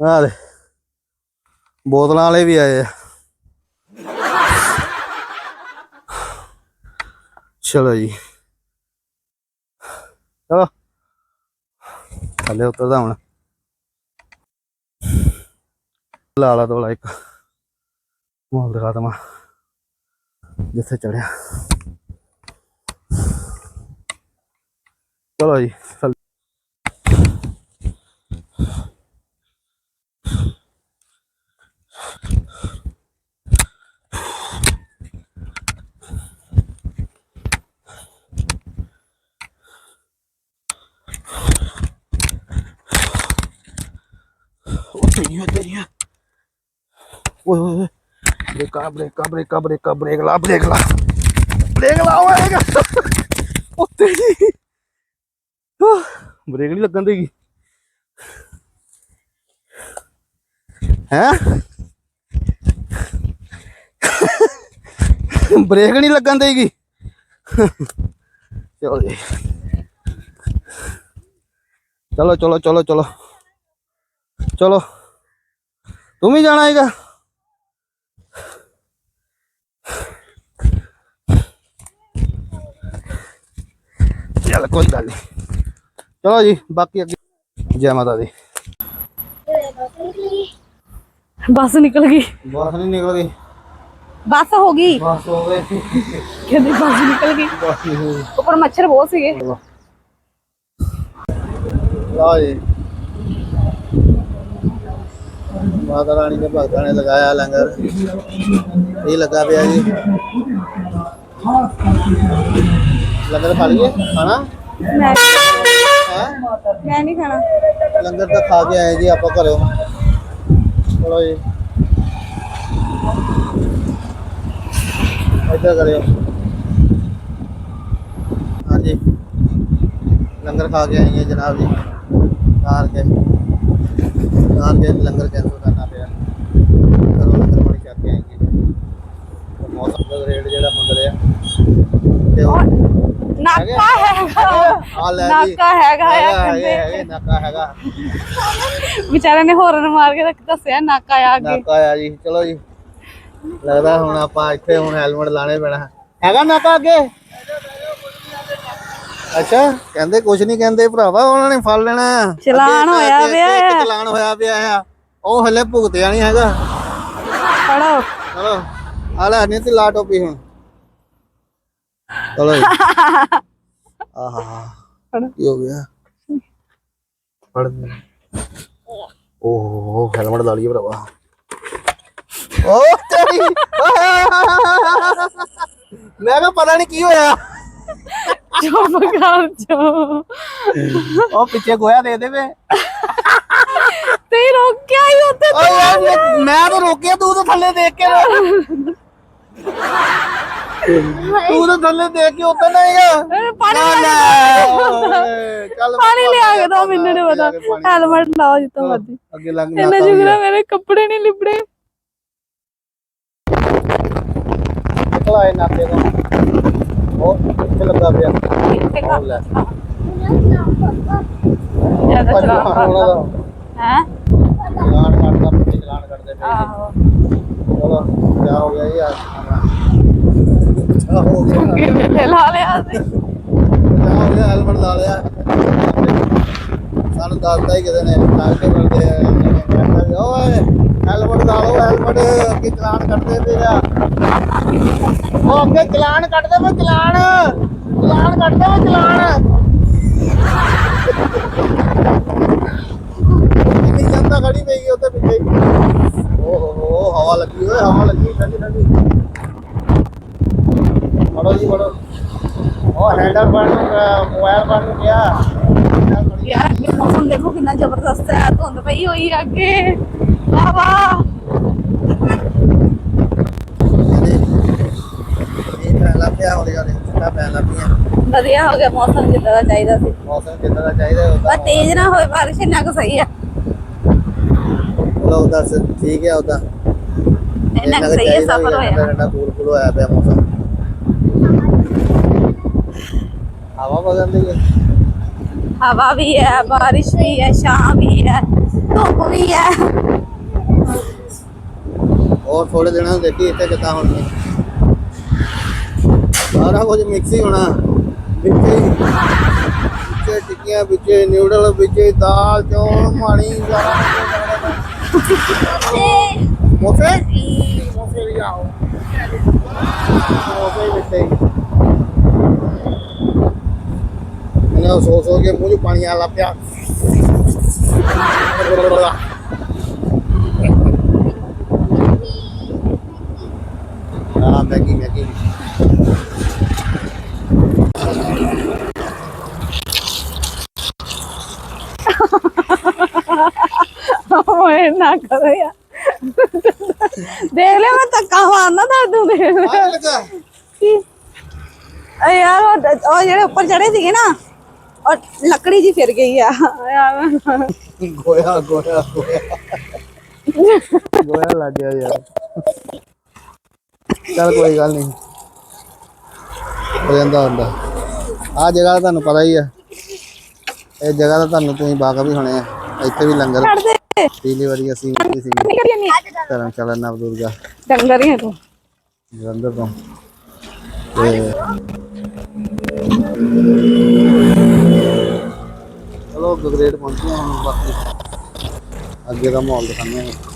ਆ ਦੇ ਬੋਤਲਾਂ ਵਾਲੇ ਵੀ ਆਏ ਆ। ਚਲੋ ਜੀ। ਚਲੋ। ਥੱਲੇ ਉਤਰਦਾ ਹੁਣ। ਲਾਲਾ ਲਾ ਦੋਲਾ ਇੱਕ। ਮਾਲ ਦਿਖਾ ਦਵਾਂ। ਜਿੱਥੇ ਚੜਿਆ ਚਲੋ ਜੀ ਥੱਲੇ ਤੇਰੀਆਂ ਤੇਰੀਆਂ। ਓਏ ਓਏ ਓਏ। ਬ੍ਰੇਕਾਂ ਬ੍ਰੇਕਾਂ ਬ੍ਰੇਕਾਂ ਬ੍ਰੇਕਾਂ ਬ੍ਰੇਕ ਲਾ ਬ੍ਰੇਕ ਲਾ। ਬ੍ਰੇਕ ਲਾ, ਓਏ। ਉਹ ਤੇਰੀ। ਬ੍ਰੇਕ ਨਹੀਂ ਲੱਗਣ ਦੇਗੀ। ਹੈ? ਬ੍ਰੇਕ ਨਹੀਂ ਲੱਗਣ ਦੇਗੀ। ਚਲੋ ਜੀ। ਚਲੋ ਚਲੋ ਚਲੋ ਚਲੋ। ਚਲੋ। ਤੂੰ ਵੀ ਜਾਣਾ ਹੈਗਾ? ਚੱਲ ਕੋਈ ਗੱਲ ਨਹੀਂ ਚਲੋ ਜੀ ਬਾਕੀ ਅੱਗੇ ਜੈ ਮਾਤਾ ਦੀ। ਬੱਸ ਨਿਕਲ ਗਈ। ਬਾਹਰ ਨਹੀਂ ਨਿਕਲ ਗਈ ਬੱਸ ਹੋ ਗਈ। ਬਸ ਹੋ ਗਏ ਕਹਿੰਦੀ ਬੱਸ ਨਿਕਲ ਗਈ। ਬਸ ਨਹੀਂ ਹੋਈ ਉੱਪਰ ਮੱਛਰ ਬਹੁਤ ਸੀਗੇ। ਲਓ ਜੀ। ਮਾਤਾ ਰਾਣੀ ਦੇ ਭਗਤਾਂ ਨੇ ਲਗਾਇਆ ਲੰਗਰ। ਇਹ ਲੱਗਾ ਪਿਆ ਜੀ। ਲੰਗਰ ਖਾ ਲਈਏ? ਖਾਣਾ? ਮੈਂ ਨਹੀਂ ਖਾਣਾ। ਲੰਗਰ ਤਾਂ ਖਾ ਕੇ ਆਏ ਜੀ ਆਪਾਂ ਘਰੋਂ। ਚਲੋ ਜੀ। ਇੱਧਰ ਕਰਿਓ। ਹਾਂਜੀ। ਲੰਗਰ ਖਾ ਕੇ ਆਏ ਜੀ ਜਨਾਬ ਜੀ। ਕਾਰ ਕੇ। ਕਾਰ ਕੇ ਲੰਗਰ ਕੈਂਸਲ ਕਰਨਾ ਪਿਆ ਘਰੋਂ ਲੰਗਰ ਪਾਣੀ ਛਕ ਕੇ ਆਏ ਜੀ। ਤੇ ਮੌਸਮ ਦਾ ਰੇਟ ਜਿਹੜਾ ਮੰਗ ਰਿਹਾ। ਤੇ ਉਹ ਨਾਕਾ ਹੈਗਾ? ਆ ਲੈ ਜੀ। ਨਾਕਾ ਹੈਗਾ ਆ ਹੈਗਾ ਕਹਿੰਦੇ ਹੈਗਾ ਨਾਕਾ ਹੈਗਾ। ਵਿਚਾਰੇ ਨੇ ਹੋਰਨ ਮਾਰ ਕੇ ਤਾਂ ਦੱਸਿਆ ਨਾਕਾ ਆ ਅੱਗੇ। ਨਾਕਾ ਆ ਜੀ। ਚਲੋ ਜੀ। ਲੱਗਦਾ ਹੁਣ ਆਪਾਂ ਇੱਥੇ ਹੁਣ ਹੈਲਮਟ ਲਾਣੇ ਪੈਣਾ। ਹੈਗਾ ਨਾਕਾ ਅੱਗੇ? ਅੱਛਾ ਕਹਿੰਦੇ ਕੁਝ ਨਹੀਂ ਕਹਿੰਦੇ ਭਰਾਵਾ ਉਹਨਾਂ ਨੇ ਫੜ ਲੈਣਾ। ਚਲਾਨ ਹੋਇਆ ਪਿਆ ਹੈ। ਚਲਾਨ ਹੋਇਆ ਪਿਆ ਆ। ਉਹ ਹਲੇ ਭੁਗਤਿਆ ਨਹੀਂ ਹੈਗਾ। ਫੜੋ। ਚਲੋ ਆ ਲੈ ਨਹੀਂ ਤੇ ਲਾ ਟੋਪੀ ਹੁਣ। ਚਲੋ ਆਹਾ ਕੀ ਹੋ ਗਿਆ? ਫੜ ਓਹ ਹੈਲਮਟ ਲਾ ਲਈਏ ਭਰਾਵਾ। ਓ ਤੇਰੀ ਮੈਂ ਕਿਹਾ ਪਤਾ ਨਹੀਂ ਕੀ ਹੋਇਆ। ਚੁੱਪ ਕਰ ਜੋ। ਉਹ ਪਿੱਛੇ ਗੋਇਆ ਦੇ ਦੇਵੇ ਤੇ ਰੋਕਿਆ ਹੀ ਉੱਤੇ ਓ ਯਾਰ ਮੈਂ- ਮੈਂ ਤਾਂ ਰੋਕਿਆ ਤੂੰ ਤਾਂ ਥੱਲੇ ਦੇਖ ਕੇ ਰੋ- ਤੂੰ ਤਾਂ ਥੱਲੇ ਦੇਖ ਕੇ ਉੱਤੇ ਨਹੀਂ ਆ ਪਾਣੀ ਨਾ, ਨਾ, ਓਏ, ਚੱਲ ਪਾਣੀ ਲਿਆ ਕੇ ਦੋ ਮੈਨੂੰ ਨਹੀਂ ਪਤਾ। ਹੈਲਮਟ ਲਾਓ ਜਿੱਤੋਂ ਮਰਜ਼ੀ। ਅੱਗੇ ਇਹਨਾਂ ਨਾਕਾ ਹੋ ਜੁਗਰਾ। ਮੇਰੇ ਕੱਪੜੇ ਨਹੀਂ ਲਿਬੜੇ। ਨਿਕਲ ਆਏ ਨਾਕੇ ਤੋਂ। ਉਹ ਕਿੱਥੇ ਲੱਗਾ ਪਿਆ? ਉਹ ਲੈ। ਜ਼ਿਆਦਾ ਭੱਜ ਚਲਾ ਲਾਉਣਾ ਉਹਨਾਂ ਦਾ। ਹੈ? ਚਲਾਨ ਕੱਟਦਾ ਪਿੱਛੇ ਚਲਾਨ ਕੱਟਦੇ ਪਏ। ਆਹੋ। ਚਲੋ ਕਿਆ ਹੋ ਗਿਆ ਯਾਰ ਕਿਆ ਹੋ ਗਿਆ। ਕਿਵੇਂ ਲਾ ਲਿਆ ਸੀ ਕਿਆ ਹੋ ਗਿਆ ਹੈਲਮਟ ਲਾ ਲਿਆ। ਸਾਨੂੰ ਦੱਸਦਾ ਹੀ ਕਿਤੇ ਨੇ। ਲਾ ਕੇ ਵੀ ਓਏ! ਹੈਲਮਟ ਲਾ ਲਓ, ਹੈਲਮਟ ਅੱਗੇ ਚਲਾਨ ਕੱਟਦੇ ਪਏ ਆ। ਉਹ ਅੱਗੇ ਚਲਾਨ ਕੱਟਦੇ ਪਏ, ਚਲਾਨ। ਚਲਾਨ ਕੱਟਦੇ ਪਏ, ਚਲਾਨ। ਕਿੰਨੀ ਜਾਂਦਾ ਖੜੀ ਪਈ ਉੱਤੇ ਪਿੱਛੇ। ਓ ਹੋ ਹਵਾ ਲੱਗੀ ਓਏ, ਹਵਾ ਲੱਗੀ, ਠੰਡੀ ਠੰਡੀ। ਫੜੋ ਜੀ, ਫੜੋ। ਉਹ ਹੈਂਡਲ ਫੜ ਮੋਬਾਈਲ ਫੜ ਗਿਆ। ਯਾਰ, ਅੱਗੇ ਮੌਸਮ ਦੇਖੋ ਕਿੰਨਾ ਜ਼ਬਰਦਸਤ ਹੈ, ਧੁੰਦ ਪਈ ਹੋਈ ਅੱਗੇ। ਵਾਹ ਵਾਹ ਇਹ ਪੈਣ ਲੱਗ ਪਿਆ ਹੌਲੀ ਹੌਲੀ ਠੰਡਾ ਪੈਣ ਲੱਗ ਪਿਆ ਵਧੀਆ ਹੋ ਗਿਆ ਮੌਸਮ ਜਿੱਦਾਂ ਦਾ ਚਾਹੀਦਾ ਸੀ ਮੌਸਮ ਜਿੱਦਾਂ ਦਾ ਚਾਹੀਦਾ ਉਦਾਂ ਪਰ ਤੇਜ਼ ਨਾ ਹੋਏ ਬਾਰਿਸ਼ ਇੰਨਾ ਕੁ ਸਹੀ ਆ ਚਲੋ ਉਦਾਂ ਸ- ਠੀਕ ਹੈ ਉਦਾਂ ਇੰਨਾ ਕੁ ਸਹੀ ਹੈ ਸਫਰ ਹੋਇਆ ਠੰਡਾ ਕੂਲ ਕੂਲ ਹੋਇਆ ਪਿਆ ਮੌਸਮ ਹਵਾ ਬਦਲਦੀ ਹੈ ਹਵਾ ਵੀ ਹੈ ਬਾਰਿਸ਼ ਵੀ ਹੈ ਛਾਂ ਵੀ ਹੈ ਧੁੱਪ ਵੀ ਹੈ ਹੋਰ ਥੋੜੇ ਦਿਨਾਂ ਨੂੰ ਦੇਖੀ ਇੱਥੇ ਕਿੱਦਾਂ ਹੋਣੀ ਸਾਰਾ ਕੁਝ ਮਿਕਸ ਹੀ ਹੋਣਾ ਵਿੱਚੇ ਹੀ ਵਿੱਚੇ ਟਿੱਕੀਆਂ ਵਿੱਚੇ ਨਿਊਡਲ ਵਿੱਚੇ ਦਾਲ ਚੌਲ ਮਾਣੀ ਸਾਰਾ ਮੋਫੇ ਮੋਫੇ ਵੀ ਆਓ ਮੋਫੇ ਵਿੱਚੇ ਇਹਨਾਂ ਸੋ ਸੋ ਕੇ ਮੂੰਹ 'ਚ ਪਾਣੀ ਆ ਲੱਗ ਹਾਂ ਮੈਗੀ ਮੈਗੀ। ਓਏ ਨਾ ਕਰੋ ਯਾਰ। ਦੇਖ ਲਿਆ ਮੈਂ ਧੱਕਾ ਮਾਰਨਾ ਤਾਂ ਤੂੰ ਦੇਖ। ਆ ਲੱਗਾ ਕੀ? ਆ ਯਾਰ ਉਹ ਉਹ ਜਿਹੜੇ ਉੱਪਰ ਚੜੇ ਸੀਗੇ ਨਾ ਉਹ ਲੱਕੜੀ ਜੀ ਫਿਰ ਗਈ ਆ। ਯਾਰ। ਗੋਇਆ ਗੋਇਆ ਗੋਇਆ। ਗੋਇਆ ਲੱਗ ਗਿਆ ਯਾਰ। ਚੱਲ ਕੋਈ ਗੱਲ ਨਹੀਂ। ਹੋ ਜਾਂਦਾ ਹੁੰਦਾ। ਆ ਜਗ੍ਹਾ ਤੁਹਾਨੂੰ ਪਤਾ ਹੀ ਆ। ਇਹ ਜਗ੍ਹਾ ਤਾਂ ਤੁਹਾਨੂੰ ਤੁਸੀਂ ਬਾਗਾ ਵੀ ਹੋਣੇ ਆ। ਇੱਥੇ ਵੀ ਲੰਗਰ ਦੇ। ਪਿਛਲੀ ਵਾਰੀ ਅਸੀਂ ਗਏ ਸੀ ਨਹੀਂ ਕਰੀ ਨਹੀਂ ਧਰਮਸ਼ਾਲਾ ਨਵਦੁਰਗਾ ਡੰਗਰ ਹੀ ਹੈ ਤੂੰ। ਜਲੰਧਰ ਤੋਂ। ਤੇ ਚਲੋ ਪਹੁੰਚੇ ਹਾਂ ਹੁਣ ਬਾਕੀ। ਅੱਗੇ ਦਾ ਮਾਹੌਲ ਦਿਖਾਉਂਦੇ ਹਾਂ